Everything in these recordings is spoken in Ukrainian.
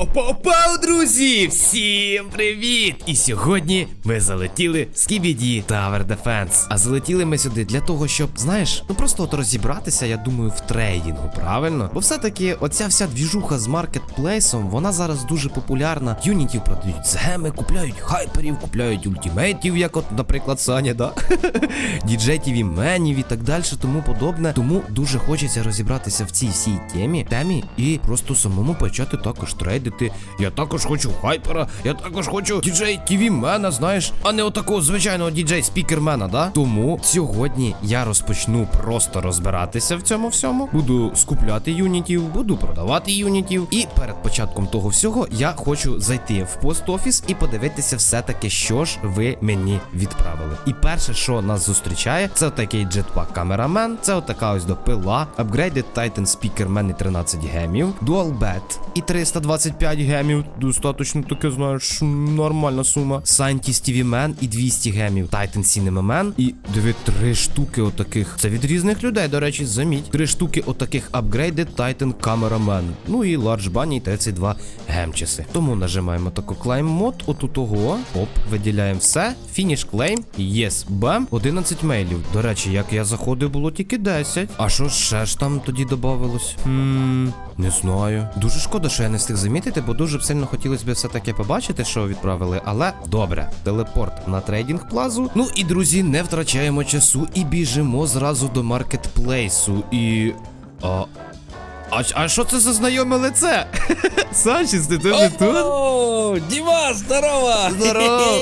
Пау-пау-пау, друзі! Всім привіт! І сьогодні ми залетіли в Skibidi Tower Defense. А залетіли ми сюди для того, щоб, знаєш, ну просто от розібратися, я думаю, в трейдингу, правильно? Бо все-таки оця вся двіжуха з маркетплейсом, вона зараз дуже популярна. Юнітів продають з геми, купляють хайперів, купляють ультимейтів, як от, наприклад, Саня, да? Діджетів і менів і так далі, тому подобне. Тому дуже хочеться розібратися в цій всій темі, темі і просто самому почати також трейдити. Я також хочу хайпера, я також хочу діджей тіві мена, знаєш, а не отакого звичайного діджей спікермена, да? Тому сьогодні я розпочну просто розбиратися в цьому всьому. Буду скупляти юнітів, буду продавати юнітів. І перед початком того всього я хочу зайти в пост-офіс і подивитися все-таки, що ж ви мені відправили. І перше, що нас зустрічає, це такий джетпак камерамен, це отака ось до пила, Upgraded Titan Speakerman і 13 гемів, Bet і 325 гемів. Достаточно таке, знаєш, нормальна сума. Scientist TV Man і 200 гемів. Cinema Man і диви три штуки отаких. Це від різних людей, до речі, заміть. Три штуки отаких Upgraded Titan Cameraman. Ну і Large Bunny 32 гемчаси. Тому нажимаємо таку Climb Mode, отут того. Оп, виділяємо все. Finish Claim. Yes, бам. 11 мейлів. До речі, як я заходив, було тільки 10. А що ще ж там тоді додавалось? Хм, не знаю. Дуже шкода, що я не встиг замітити, бо дуже сильно хотілося б все-таки побачити, що відправили. Але добре, телепорт на трейдинг плазу. Ну і друзі, не втрачаємо часу і біжимо зразу до маркетплейсу. І. А. А, а що це за знайоме лице? Санчес, ти теж тут? О, Діма, здорово! Здорово.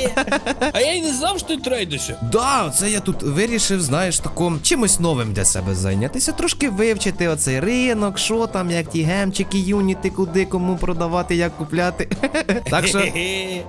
А я й не знав, що ти трейдишся. Да, це я тут вирішив, знаєш, таком чимось новим для себе зайнятися, трошки вивчити оцей ринок, що там, як ті гемчики, юніти, куди кому продавати, як купляти. так що,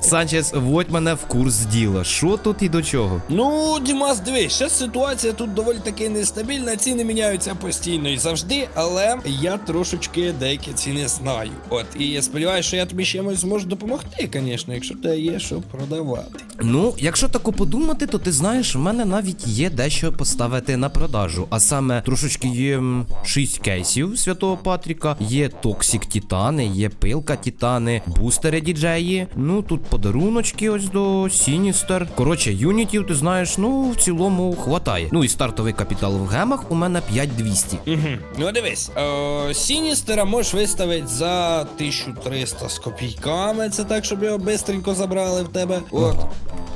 Санчес, вводь мене в курс діла. Що тут і до чого? Ну, Дімас, дивись, ще ситуація тут доволі таки нестабільна, ціни міняються постійно і завжди, але я трошечки деякі ціни знаю. От, і я сподіваюся, що я тобі чимось зможу допомогти, звісно, якщо тебе є що продавати. Ну, якщо тако подумати, то ти знаєш, в мене навіть є дещо поставити на продажу. А саме трошечки є м, 6 кейсів святого Патріка, є Токсік Титани, є пилка Титани, бустери діджеї. Ну тут подаруночки ось до Сіністер. Коротше, юнітів, ти знаєш, ну в цілому хватає. Ну і стартовий капітал в гемах у мене 5200. Угу. Ну дивись, е, Сіністера можеш виставити за 1300 з копійками. Це так, щоб його бистренько забрали в тебе. От.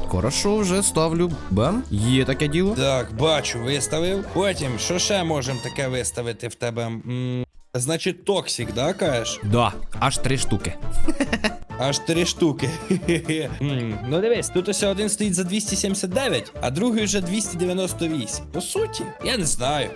Хорошо, вже ставлю. Бам. Є таке діло. Так, бачу, виставив. Потім, що ще можемо таке виставити в тебе? М, Значить, токсик, да, кажеш? Да, аж три штуки. Аж три штуки. Ну дивись, тут ось один стоїть за 279, а другий вже 298. По суті, я не знаю.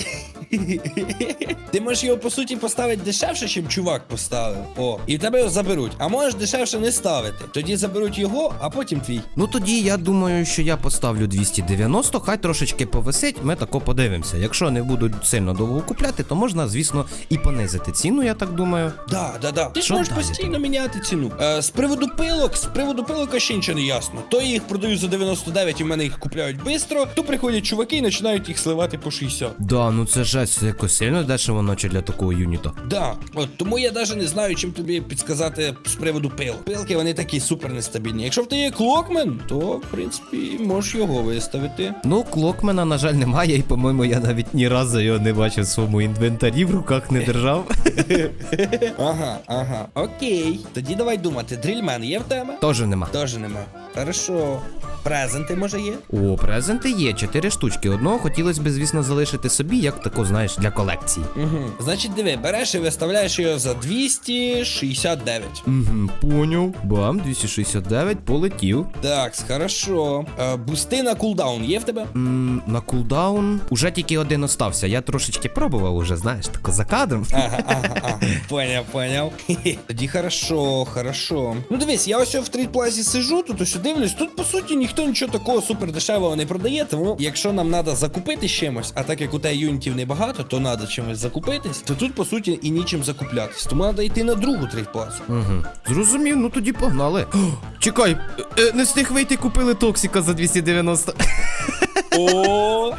Ти можеш його по суті поставити дешевше, ніж чувак поставив. О, і в тебе його заберуть. А можеш дешевше не ставити. Тоді заберуть його, а потім твій. Ну тоді я думаю, що я поставлю 290, хай трошечки повисить, ми тако подивимося. Якщо не будуть сильно довго купляти, то можна, звісно, і понизити ціну, я так думаю. Да, да, да. Ти ж можеш далі постійно міняти ціну. Е, з приводу пилок, з приводу пилок ще нічого не ясно. То я їх продаю за 99 і в мене їх купляють швидко, то приходять чуваки і починають їх сливати по 60. Да, ну це жесть, це якось сильно дешево ночі для такого юніта. Да, от тому я навіть не знаю, чим тобі підсказати з приводу пил. Пилки вони такі супер нестабільні. Якщо в тебе є клокмен, то в принципі можеш його виставити. Ну, клокмена, на жаль, немає, і, по-моєму, я навіть ні разу його не бачив в своєму інвентарі, в руках не держав. Ага, ага, окей. Тоді давай думати, дрільмен є в тебе? Тоже нема. Тоже нема. Хорошо. Презенти може є? О, презенти є, чотири штучки. Одного хотілося б, звісно, залишити собі, як тако, знаєш, для колекції. Угу. Значить, диви, береш і виставляєш його за 269. Угу, поняв. Бам, 269, полетів. Так, хорошо. Е, бусти на кулдаун є в тебе? М, на кулдаун уже тільки один остався. Я трошечки пробував уже, знаєш, тако за кадром. Ага, ага, ага. Поняв, поняв. Хе-хе. Тоді хорошо, хорошо. Ну дивись, я ось в трейдплазі сижу, тут ось дивлюсь, тут по суті ніхто нічого такого супер дешевого не продає, тому якщо нам треба закупити чимось, а так як у тебе юнітів небагато, то треба чимось закупитись, то тут по суті і нічим закуплятись. Тому треба йти на другу трейдплазу. Угу. Зрозумів, ну тоді погнали. О, чекай, е, е, не встиг вийти, купили Токсіка за 290. О.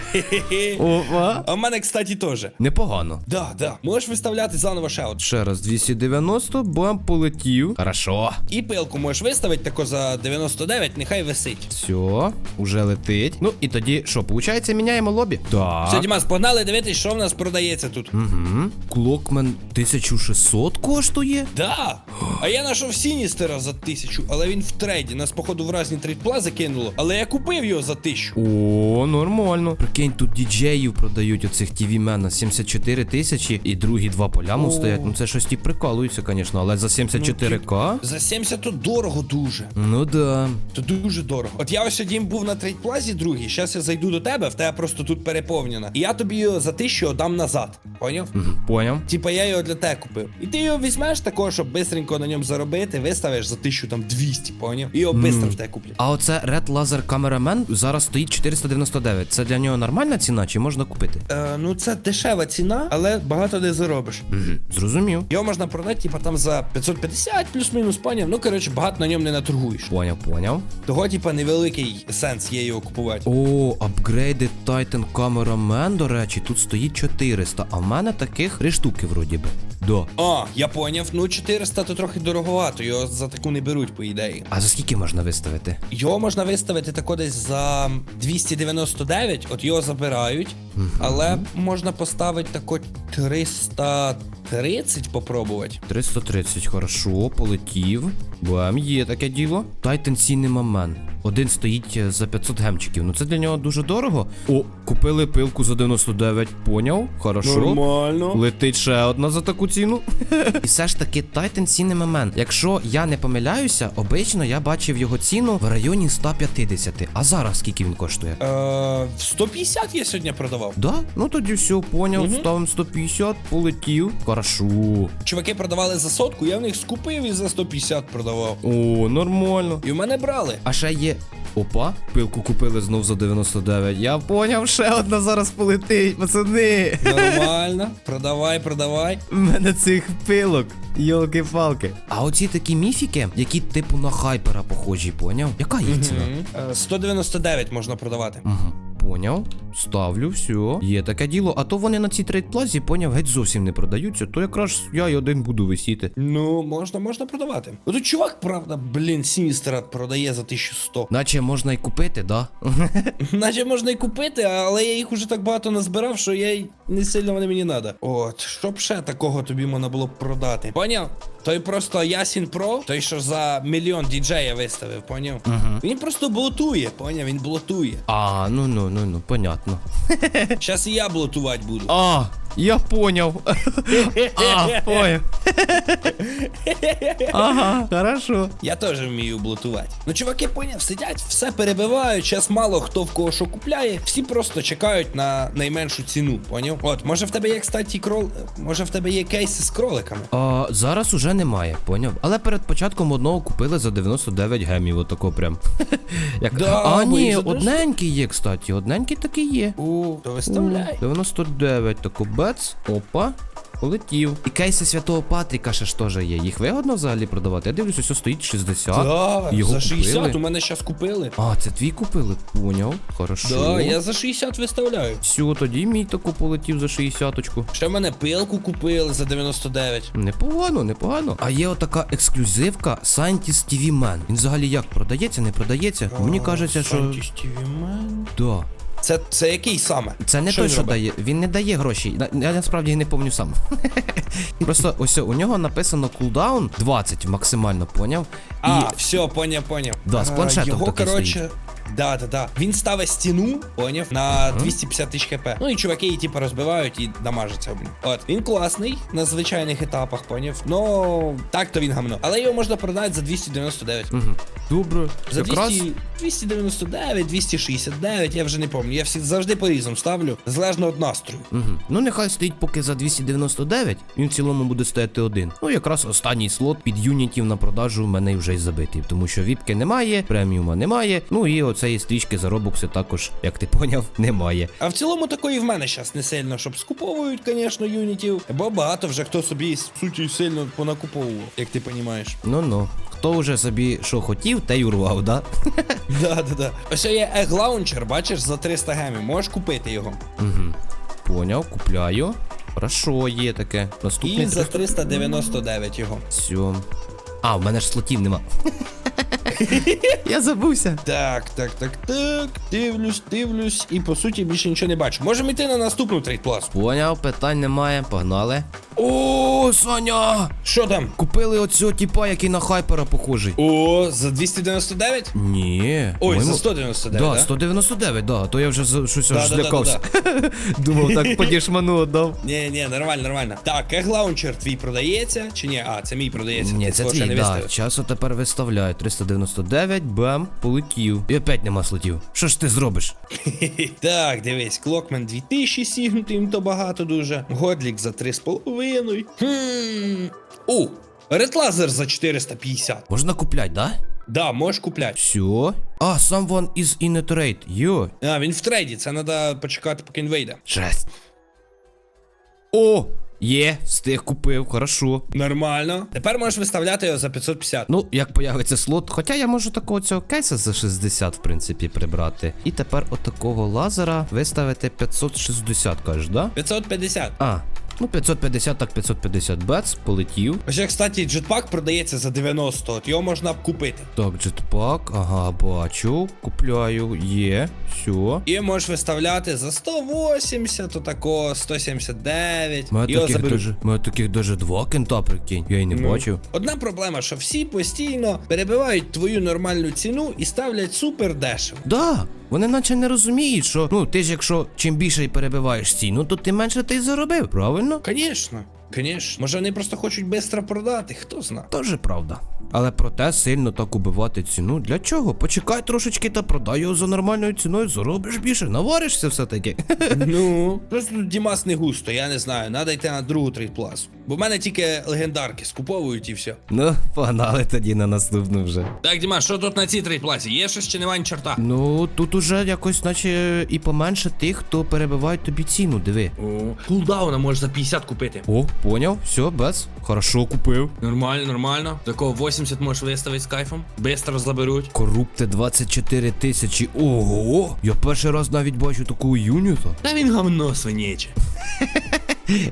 Опа. А в мене, кстати, теж. Непогано. Да, да. Можеш виставляти заново ще от. Ще раз 290, бам, полетів. Хорошо. І пилку можеш виставити тако за 99, нехай висить. Все, уже летить. Ну і тоді що, виходить, міняємо лобі? Так. Все, Дімас, погнали дивитись, що в нас продається тут. Угу. Клокмен 1600 коштує? Да. А я знайшов Сіністера за тисячу, але він в трейді. Нас, походу, в разні трейдпла закинуло. Але я купив його за тисячу. О, нормально. Прикинь, тут діджеїв продають оцих TV мена 74 тисячі і другі два полями О. стоять. Ну це щось ті прикалуються, звісно, але за 74к. За 70 то дорого дуже. Ну да. То дуже дорого. От я ось сьогодні був на трейдплазі другий. Зараз я зайду до тебе, в тебе просто тут переповнено. І я тобі його за тисячу дам назад. Поняв? Поняв. Типа я його для тебе купив. І ти його візьмеш такого, щоб бистренько на ньому заробити, виставиш за 1200, поняв? І його бистро в тебе куплять. А оце Red Laser Cameraman зараз стоїть 499. Це для нього нормальна ціна чи можна купити? Е, ну це дешева ціна, але багато не заробиш. Угу. Зрозумів. Його можна продати, типа там за 550 плюс-мінус, поняв. Ну коротше, багато на ньому не наторгуєш. Поняв, поняв. Того, типа, невеликий сенс є його купувати. О, апгрейди Titan Cameraman, до речі, тут стоїть 400, а в мене таких три штуки вроді би. Да. А, я поняв. Ну 400 то трохи дороговато, його за таку не беруть, по ідеї. А за скільки можна виставити? Його можна виставити тако десь за 299, от його забирають, але можна поставити тако 330 попробувати. 330, хорошо, полетів. Бам, є таке діло. Cinema Man. Один стоїть е, за 500 гемчиків. Ну це для нього дуже дорого. О, купили пилку за 99, поняв? Хорошо. Нормально. Летить ще одна за таку ціну. І все ж таки Titan Cinema Man. Якщо я не помиляюся, обично я бачив його ціну в районі 150. А зараз скільки він коштує? Е, 150 я сьогодні продавав. Да? Ну тоді все, поняв. Мгм. Ставимо 150, полетів. Хорошо. Чуваки продавали за сотку, я в них скупив і за 150 продавав. О, нормально. І в мене брали. А ще є. Опа, пилку купили знов за 99. Я поняв, ще одна зараз полетить, пацани. Нормально. продавай, продавай. У мене цих пилок. Йолки-палки. А оці такі міфіки, які типу на хайпера похожі, поняв? Яка їх ціна? Е, 199 можна продавати. Угу. Поняв. Ставлю, все. Є таке діло. А то вони на цій трейдплазі, поняв, геть зовсім не продаються, то якраз я й один буду висіти. Ну, можна, можна продавати. Тут чувак, правда, блін, Сіністера продає за 1100. Наче можна й купити, да? Наче можна і купити, але я їх уже так багато назбирав, що я й не сильно вони мені надо. От, щоб ще такого тобі можна було б продати. Поняв? Той просто Ясін Про, той, що за мільйон діджея виставив, поняв? Угу. Він просто блотує, поняв? Він блотує. А, ну ну ну ну, понятно. Щас і я блотувати буду. А, я поняв. А, поняв. Ага, хорошо. Я теж вмію блотувати. Ну, чуваки, поняв, сидять, все перебивають, час мало хто в кого що купляє. Всі просто чекають на найменшу ціну, поняв? От, може в тебе є, кстати, крол. Може в тебе є кейси з кроликами? А, зараз уже немає, поняв. Але перед початком одного купили за 99 гемів, отако прям. Як... Да, а, ні, одненький є, кстати, одненький такий є. У, то виставляй. 99, тако бец, опа. Полетів. І кейси святого Патріка ще ж теж є. Їх вигодно взагалі продавати. Я дивлюся, все стоїть 60. Да, його за 60 купили? у мене зараз купили. А, це твій купили? Поняв. Хорошо. Да, я за 60 виставляю. Все, тоді мій тако полетів за 60-очку. Ще в мене пилку купили за 99. Непогано, непогано. А є отака ексклюзивка Scientist TV Man. Він взагалі як продається, не продається? Мені кажеться, що. Scientist TV Man. Да. Це, це який саме? Це не Що той, що робить? дає. Він не дає гроші. Я насправді не пам'ятаю сам. Просто ось у нього написано кулдаун 20 максимально, поняв? А, І все, поняв, поняв. Да, з планшетом Його, такий коротше. Да, да, да. Він ставить стіну, поняв, на 250 тисяч хп. Ну і чуваки її типу розбивають і дамажаться. блін. От. Він класний на звичайних етапах, поняв. Ну, так-то він гамно. Але його можна продати за 299. Угу. Добре. За Якраз 200, 299, 269, я вже не пам'ятаю. Я всі завжди по-різному ставлю, залежно від настрою. Угу. Ну нехай стоїть поки за 299, він в цілому буде стояти один. Ну якраз останній слот під юнітів на продажу в мене вже й забитий, тому що віпки немає, преміума немає. Ну і оцеї стрічки заробокси також, як ти поняв, немає. А в цілому такої в мене зараз не сильно, щоб скуповують, звісно, юнітів. Бо багато вже хто собі суті сильно понакуповував, як ти розумієш. Ну ну. хто вже собі що хотів, те й урвав, да? Да, да, да. Ось є Egg Launcher, бачиш, за 300 гемів. Можеш купити його. Угу. Поняв, купляю. Хорошо, є таке. Наступний І за 399 його. Все. А, в мене ж слотів нема. Я забувся. Так, так, так, так. Дивлюсь, дивлюсь. І по суті більше нічого не бачу. Можемо йти на наступну трейд пласу. Поняв, питань немає, погнали. О, Саня! Що там? Купили оцього типа, який на хайпера похожий. О, за 299? Ні. Ой, моєму- за 199, Да, да? 199, да, а то я вже за- щось аж Да, да, да, злякався. Думав, так подішману віддав. Ні, ні, нормально, нормально. Так, Egg Launcher твій продається чи ні? А, це мій продається. Ні, це свого ще твій, да. виставив. Часу тепер виставляю. 399, бам, полетів. І опять нема слотів. Що ж ти зробиш? Так, дивись, Клокмен 2000 сігнутий, їм то багато дуже. Годлік за 3,5. Хм. У, Red Laser за 450. Можна куплять, да? Да, можеш купляти. Все. А, someone is in a trade. Йо. А, він в трейді, це треба почекати, поки він вийде. Жесть. О! Є, встиг купив, хорошо. Нормально. Тепер можеш виставляти його за 550. Ну, як появиться слот, хоча я можу такого цього кейса за 60, в принципі, прибрати. І тепер от такого лазера виставити 560, кажеш, да? 550. А, ну 550, так 550 бец, полетів. Ось, як, кстати, джетпак продається за 90, от його можна б купити. Так, джетпак, ага, бачу, купляю, є, все. І можеш виставляти за 180, отако, 179. Мене Його таких даже, мене таких даже два кента, прикинь, я й не Ну. бачив. Одна проблема, що всі постійно перебивають твою нормальну ціну і ставлять супер дешево. Да, вони наче не розуміють, що ну ти ж якщо чим більше перебиваєш ціну, то тим менше ти й заробив, правильно? Звісно, звісно. Може вони просто хочуть швидко продати, хто зна. Тоже правда. Але проте сильно так убивати ціну. Для чого? Почекай трошечки та продай його за нормальною ціною, заробиш більше, наваришся все-таки. Ну, просто тут Дімас не густо, я не знаю. Надо йти на другу трейдпласу. Бо в мене тільки легендарки скуповують і все. ну, погнали тоді на наступну вже. Так, Дімас, що тут на цій трейдпласі? Є щось чи немає ні чорта? Ну, тут уже якось, наче, і поменше тих, хто перебивають тобі ціну, диви. О, кулдауна можеш за 50 купити. О, поняв, все, без. Хорошо купив. Нормально, нормально. Такого 80 можеш виставити з кайфом. Бистро заберуть. Корупте 24 тисячі. Ого! Я перший раз навіть бачу такого юніта. Та він говно свиняче.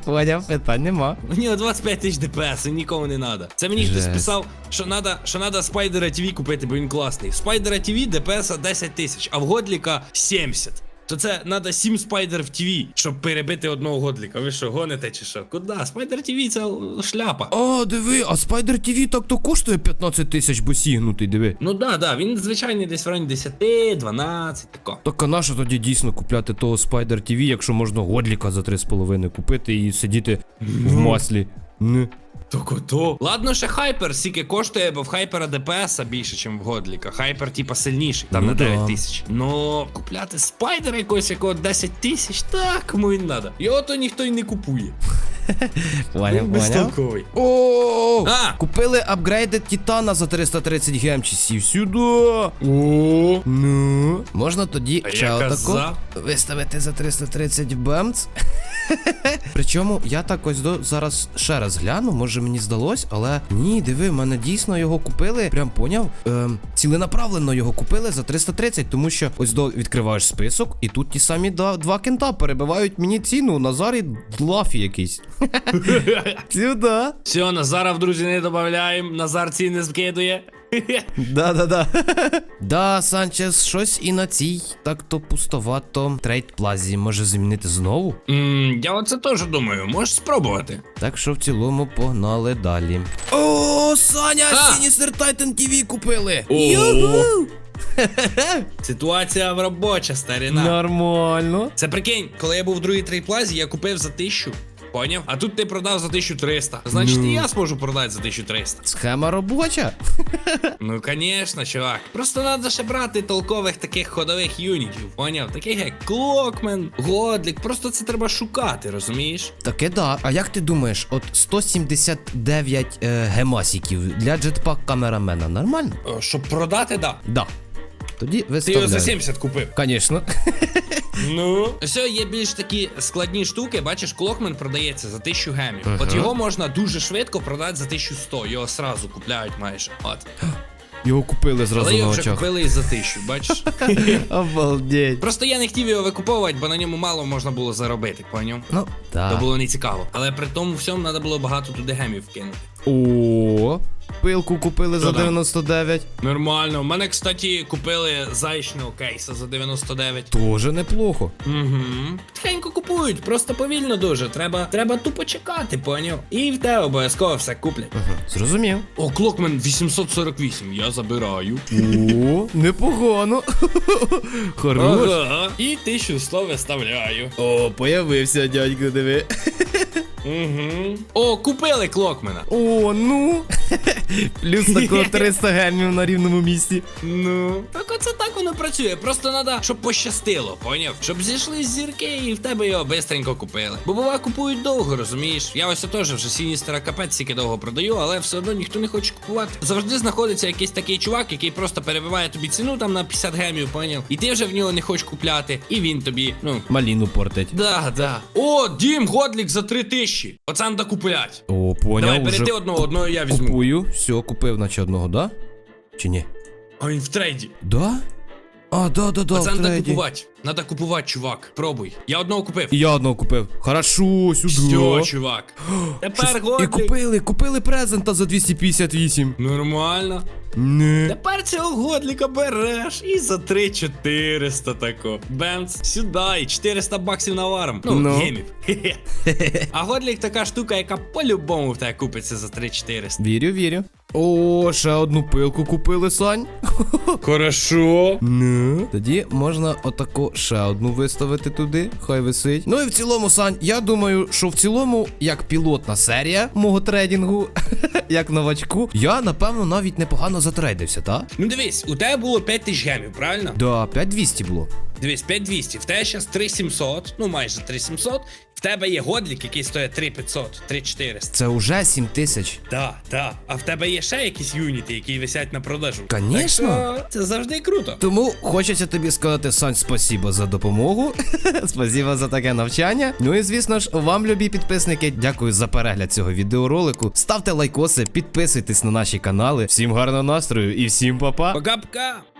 Поняв, питань нема. Нього 25 тисяч ДПС, і нікому не надо. Це мені хтось писав, що надо, що надо Спайдера ТВ купити, бо він класний. В Спайдера ТВ ДПС 10 тисяч, а в Годліка 70. То це надо 7 спайдер в ТВ, щоб перебити одного Годліка. Ви що, гоните чи що? Куда? Спайдер ТВ це шляпа. А, диви, а Spider TV так то коштує 15 тисяч, бо сігнутий, диви. Ну да, да, він звичайний десь в районі 10, 12, тако. Так а нащо тоді дійсно купляти того Spider TV, якщо можна годліка за 3,5 купити і сидіти в маслі? Не. Так ото. Ладно, ще хайпер скільки коштує, бо в хайпера ДПС більше, ніж в Годліка. Хайпер, типа, сильніший, там Ну на да. 9 тисяч. Ну, купляти спайдера якогось, якого 10 тисяч, так, кому він надо. Його то ніхто й не купує. Поняв, поняв. О, купили апгрейдед Титана за 330 гемчисів. Сюди. О, Ну, можна тоді казав. виставити за 330 бемц. Причому я так ось до зараз ще раз гляну, може мені здалось, але ні, диви, мене дійсно його купили. Прям поняв. Ем, ціленаправленно його купили за 330, тому що ось до відкриваєш список, і тут ті самі да, два кента перебивають мені ціну. Назар і Длафі якийсь. Сюда. Все, Назара в друзі не додаємо, Назар ці не скидує. Да-да-да. Да, Санчес, щось і на цій так то пустовато трейд плазі може замінити знову. Ммм, я оце теж думаю, можеш спробувати. Так що в цілому погнали далі. О, Саня! Sinister Titan TV купили! Юху! Ситуація в робоча, старина. Нормально. Це прикинь, коли я був в другій трейплазі, я купив за 1000. Поняв? А тут ти продав за 1300. Значить, Ну. і я зможу продати за 1300. Схема робоча. Ну, звісно, чувак. Просто треба ще брати толкових таких ходових юнітів. Поняв? Таких як Клокмен, Годлік. Просто це треба шукати, розумієш? Таке да. А як ти думаєш, от 179 е, гемасіків для джетпак камерамена нормально? О, щоб продати, да. Да. Тоді Ти його за 70 купив. Конечно. Ну, все, є більш такі складні штуки. Бачиш, клокмен продається за 1000 гемів. От його можна дуже швидко продати за 1100. Його сразу купляють майже. От. Його купили зразу Але на його вже очах. купили і за 1000, бачиш? Обалдеть. Просто я не хотів його викуповувати, бо на ньому мало можна було заробити, поняв? Ну, То так. було не цікаво. Але при тому всьому треба було багато туди гемів вкинути. О, пилку купили за 99. Нормально. У мене, кстати, купили заячного кейса за 99. Тоже неплохо. Угу. Тихенько купують, просто повільно дуже. Треба, треба тупо чекати, поняв? І в тебе обов'язково все куплять. Ага, зрозумів. О, Клокмен 848, я забираю. О, непогано. Хорош. Ага. І 1100 виставляю. О, появився дядько, диви. Угу. О, купили Клокмена. О, ну. Плюс такого 300 гемів на рівному місці. Ну, так оце так воно працює. Просто треба, щоб пощастило, поняв? Щоб зійшли зірки і в тебе його бистренько купили. Бо бува купують довго, розумієш? Я ось теж вже Сіністера капець стільки довго продаю, але все одно ніхто не хоче купувати. Завжди знаходиться якийсь такий чувак, який просто перебиває тобі ціну там на 50 гемів, поняв? І ти вже в нього не хочеш купляти, і він тобі, ну. Маліну портить. Да, да. О, Дім Годлік за 3000. Оце да куплять. О, поняв. Давай, уже бери одного, одного я візьму. Купую. Все, купив, наче одного, да? Чи ні? А він в трейді. Да? А, да, да, да, Оце в треба трейді. купувати. Надо купувати, чувак. Пробуй. Я одного купив. І я одного купив. Хорошо, сюди. Все, чувак. Тепер І Годлік. купили, купили презента за 258. Нормально. Не. Тепер цього годліка береш і за 3400 тако. Бемц, сюди, і 400 баксів наваром. Ну, Ну. гемів. Хе-хе. А годлік така штука, яка по-любому в тебе купиться за 3400. Вірю, вірю. О, ще одну пилку купили, Сань. Хорошо. Ну. Тоді можна отако ще одну виставити туди, хай висить. Ну і в цілому, Сань, я думаю, що в цілому, як пілотна серія мого трейдингу, як новачку, я напевно навіть непогано затрейдився, так? Ну дивись, у тебе було 5000 гемів, правильно? Да, 5200 було. Дивись, 5200, в тебе зараз 3700, ну майже 3700. В тебе є годлік, який стоїть 3500, 3400. Це уже 7000. Так, так. А в тебе є ще якісь юніти, які висять на продажу. Конечно. Так що це завжди круто. Тому хочеться тобі сказати, Сань, спасибо за допомогу. спасибо за таке навчання. Ну і звісно ж, вам, любі підписники, дякую за перегляд цього відеоролику. Ставте лайкоси, підписуйтесь на наші канали. Всім гарного настрою і всім па-па. Пока-пока.